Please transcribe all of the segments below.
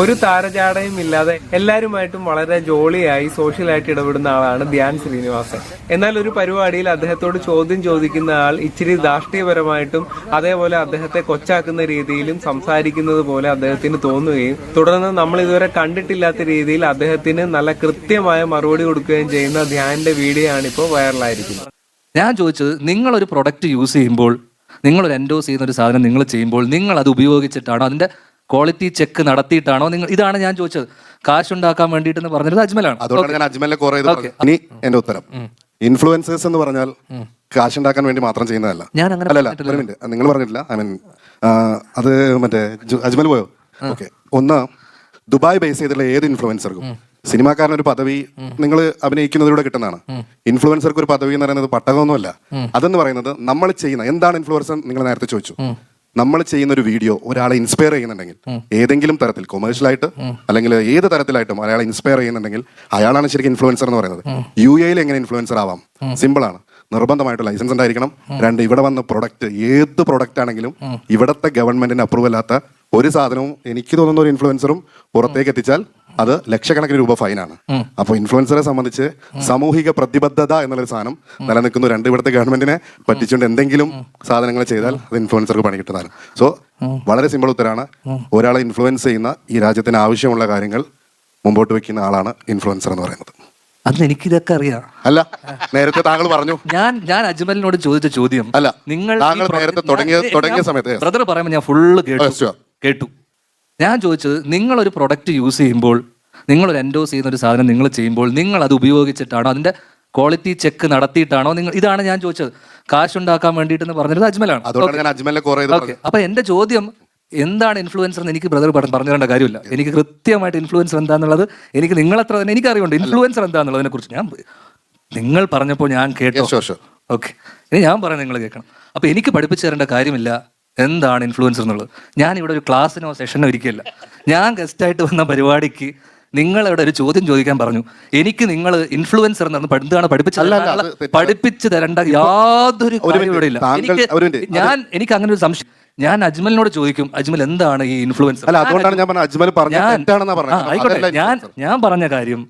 ഒരു താരജാടയും ഇല്ലാതെ എല്ലാവരുമായിട്ടും വളരെ ജോളിയായി സോഷ്യലായിട്ട് ഇടപെടുന്ന ആളാണ് ധ്യാൻ ശ്രീനിവാസൻ. എന്നാൽ ഒരു പരിപാടിയിൽ അദ്ദേഹത്തോട് ചോദ്യം ചോദിക്കുന്ന ആൾ ഇച്ചിരി ധാർഷ്ട്രീയപരമായിട്ടും അതേപോലെ അദ്ദേഹത്തെ കൊച്ചാക്കുന്ന രീതിയിലും സംസാരിക്കുന്നത് പോലെ അദ്ദേഹത്തിന് തോന്നുകയും തുടർന്ന് നമ്മൾ ഇതുവരെ കണ്ടിട്ടില്ലാത്ത രീതിയിൽ അദ്ദേഹത്തിന് നല്ല കൃത്യമായ മറുപടി കൊടുക്കുകയും ചെയ്യുന്ന ധ്യാനിന്റെ വീഡിയോ ആണ് ഇപ്പോൾ വൈറലായിരിക്കുന്നത്. ഞാൻ ചോദിച്ചത് നിങ്ങൾ ഒരു പ്രൊഡക്റ്റ് യൂസ് ചെയ്യുമ്പോൾ നിങ്ങൾ ഒരു എൻഡോസ് ചെയ്യുന്ന ഒരു സാധനം നിങ്ങൾ ചെയ്യുമ്പോൾ നിങ്ങൾ അത് ഉപയോഗിച്ചിട്ടാണോ അതിന്റെ ക്വാളിറ്റി ചെക്ക് നടത്തിയിട്ടാണോ നിങ്ങൾ ഇതാണ് ഞാൻ ചോദിച്ചത്. കാശ് ഉണ്ടാക്കാൻ വേണ്ടിയിട്ട് പറഞ്ഞത് അജ്മലാണ്. അതുകൊണ്ടാണ് ഞാൻ അജ്മലിനെ കുറെ ഇനി എന്റെ ഉത്തരം. ഇൻഫ്ലുവൻസേഴ്സ് എന്ന് പറഞ്ഞാൽ കാശ് ഉണ്ടാക്കാൻ വേണ്ടി മാത്രം ചെയ്യുന്നതല്ല. ഞാൻ അങ്ങനെ നിങ്ങൾ പറഞ്ഞിട്ടില്ല. ഐ മീൻ അത് മറ്റേ അജ്മൽ പോയോ? ഓക്കെ ഒന്ന് ദുബായ് ബേസ് ചെയ്തിട്ടുള്ള ഏത് ഇൻഫ്ലുവൻസർക്കും സിനിമാക്കാരൻ ഒരു പദവി നിങ്ങൾ അഭിനയിക്കുന്നതിലൂടെ കിട്ടുന്നതാണ്. ഇൻഫ്ലുവൻസർക്ക് ഒരു പദവി എന്ന് പറയുന്നത് പട്ടകമൊന്നുമല്ല. അതെന്ന് പറയുന്നത് നമ്മൾ ചെയ്യുന്ന എന്താണ് ഇൻഫ്ലുവൻസർ നിങ്ങൾ നേരത്തെ ചോദിച്ചു. നമ്മൾ ചെയ്യുന്ന ഒരു വീഡിയോ ഒരാളെ ഇൻസ്പയർ ചെയ്യുന്നുണ്ടെങ്കിൽ ഏതെങ്കിലും തരത്തിൽ കൊമേഴ്ഷ്യലായിട്ട് അല്ലെങ്കിൽ ഏത് തരത്തിലായിട്ടും അയാളെ ഇൻസ്പയർ ചെയ്യുന്നുണ്ടെങ്കിൽ അയാളാണ് ശരിക്കും ഇൻഫ്ലുവൻസർ എന്ന് പറയുന്നത്. യു എയിൽ എങ്ങനെ ഇൻഫ്ലുവൻസർ ആവാം? സിമ്പിൾ ആണ്. നിർബന്ധമായിട്ട് ലൈസൻസ് ഉണ്ടായിരിക്കണം. രണ്ട് ഇവിടെ വന്ന പ്രൊഡക്റ്റ് ഏത് പ്രൊഡക്റ്റ് ആണെങ്കിലും ഇവിടത്തെ ഗവൺമെന്റിന് അപ്രൂവ് അല്ലാത്ത ഒരു സാധനവും എനിക്ക് തോന്നുന്ന ഒരു ഇൻഫ്ലുവൻസറും പുറത്തേക്ക് എത്തിച്ചാൽ അത് ലക്ഷക്കണക്കിന് രൂപ ഫൈനാണ് അപ്പോൾ ഇൻഫ്ലുവൻസറെ സംബന്ധിച്ച് സാമൂഹിക പ്രതിബദ്ധത എന്നുള്ളൊരു സാധനം നിലനിൽക്കുന്നു. രണ്ട് ഇവിടുത്തെ ഗവൺമെന്റിനെ പറ്റിച്ചുകൊണ്ട് എന്തെങ്കിലും സാധനങ്ങൾ ചെയ്താൽ അത് ഇൻഫ്ലുവൻസർക്ക് പണി കിട്ടുന്നതാണ്. സോ വളരെ സിമ്പിൾ ഉത്തരാണ്. ഒരാളെ ഇൻഫ്ലുവൻസ് ചെയ്യുന്ന ഈ രാജ്യത്തിന് ആവശ്യമുള്ള കാര്യങ്ങൾ മുമ്പോട്ട് വെക്കുന്ന ആളാണ് ഇൻഫ്ലുവൻസർ എന്ന് പറയുന്നത്. അന്ന് എനിക്കിതൊക്കെ അറിയാം. അല്ല നേരത്തെ താങ്കൾ പറഞ്ഞു. ഞാൻ ഞാൻ അജ്മലിനോട് ചോദിച്ച ചോദ്യം. അല്ല, നിങ്ങൾ താങ്കൾ നേരത്തെ തുടങ്ങിയ- തുടങ്ങിയ സമയത്ത് ബ്രദർ പറയുമ്പോൾ ഞാൻ ഫുള്ള് കേട്ടു. കേട്ടു. ഞാൻ ചോദിച്ചത് നിങ്ങളൊരു ഒരു പ്രൊഡക്റ്റ് യൂസ് ചെയ്യുമ്പോൾ നിങ്ങൾ ഒരു എൻഡോസ് ചെയ്യുന്ന ഒരു സാധനം നിങ്ങൾ ചെയ്യുമ്പോൾ നിങ്ങൾ അത് ഉപയോഗിച്ചിട്ടാണോ അതിന്റെ ക്വാളിറ്റി ചെക്ക് നടത്തിയിട്ടാണോ നിങ്ങൾ ഇതാണ് ഞാൻ ചോദിച്ചത്. കാശുണ്ടാക്കാൻ വേണ്ടിയിട്ട് പറഞ്ഞത് അജ്മലാണ് അപ്പൊ എന്റെ ചോദ്യം എന്താണ് ഇൻഫ്ലുവൻസർ എന്ന് എനിക്ക് ബ്രദർ പറഞ്ഞു തരേണ്ട കാര്യമില്ല. എനിക്ക് കൃത്യമായിട്ട് ഇൻഫ്ലുവൻസർ എന്താണെന്നുള്ളത് എനിക്ക് നിങ്ങളത്ര തന്നെ എനിക്ക് അറിയുണ്ട് ഇൻഫ്ലുവൻസർ എന്താന്നുള്ളതിനെ കുറിച്ച് ഞാൻ നിങ്ങൾ പറഞ്ഞപ്പോൾ ഞാൻ കേട്ടോ. ഓക്കെ ഇനി ഞാൻ പറയാം നിങ്ങൾ കേൾക്കണം. അപ്പൊ എനിക്ക് പഠിപ്പിച്ചു തരേണ്ട കാര്യമില്ല. എന്താണ് ഇൻഫ്ലുവൻസർ എന്നുള്ളത്? ഞാൻ ഇവിടെ ഒരു ക്ലാസ്സിനോ സെഷനോ ഇരിക്കില്ല ഞാൻ ഗസ്റ്റായിട്ട് വന്ന പരിപാടിക്ക് നിങ്ങൾ ഇവിടെ ഒരു ചോദ്യം ചോദിക്കാൻ പറഞ്ഞു. എനിക്ക് നിങ്ങൾ ഇൻഫ്ലുവൻസർ എന്നാണ് എന്താണ് പഠിപ്പിച്ചു. പഠിപ്പിച്ച് തരേണ്ട യാതൊരു ഇവിടെ ഇല്ല എനിക്ക് ഞാൻ എനിക്ക് അങ്ങനെ ഒരു സംശയം. ഞാൻ അജ്മലിനോട് ചോദിക്കും അജ്മൽ എന്താണ് ഈ ഇൻഫ്ലുവൻസർ അല്ല അതുകൊണ്ടാണ് ഞാൻ അജ്മൽ പറഞ്ഞ ഞാൻ ഞാൻ പറഞ്ഞ കാര്യം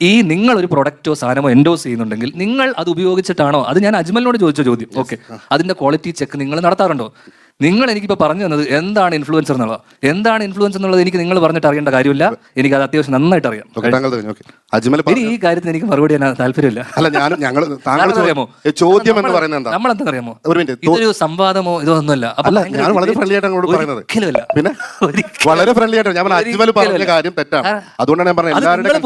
ഈ നിങ്ങൾ ഒരു പ്രൊഡക്റ്റോ സാധനമോ എൻഡോസ് ചെയ്യുന്നുണ്ടെങ്കിൽ നിങ്ങൾ അത് ഉപയോഗിച്ചിട്ടാണോ? അത് ഞാൻ അജ്മലിനോട് ചോദിച്ച ചോദ്യം. ഓക്കെ അതിന്റെ ക്വാളിറ്റി ചെക്ക് നിങ്ങൾ നടത്താറുണ്ടോ? നിങ്ങൾ എനിക്കിപ്പോ പറഞ്ഞു തന്നത് എന്താണ് ഇൻഫ്ലുവൻസർ എന്നുള്ളത്? എന്താണ് ഇൻഫ്ലുവൻസ് എന്നുള്ളത് എനിക്ക് നിങ്ങൾ പറഞ്ഞിട്ട് അറിയേണ്ട കാര്യമില്ല. എനിക്ക് അത് അത്യാവശ്യം നന്നായിട്ട് അറിയാം. ഇനി ഈ കാര്യത്തിന് എനിക്ക് മറുപടി ഞാൻ താല്പര്യമില്ല. അല്ല ഞങ്ങൾ അറിയാമോ? ചോദ്യം എന്ന് പറയുന്നത് എന്താ? നമ്മൾ എന്താ അറിയാമോ? ഇതൊരു സംവാദമോ ഇതോ ഒന്നുമല്ല ഞാൻ വളരെ ഫ്രണ്ട്ലി അങ്ങോട്ട് പറയുന്നത്. ഒരിക്കലുമല്ല പിന്നെ? വളരെ ഫ്രണ്ട്ലി ഞാൻ പറഞ്ഞ അജ്മൽ പറഞ്ഞ കാര്യം തെറ്റാണ്. അതുകൊണ്ടാണ് ഞാൻ പറഞ്ഞത് എല്ലാവരുടെ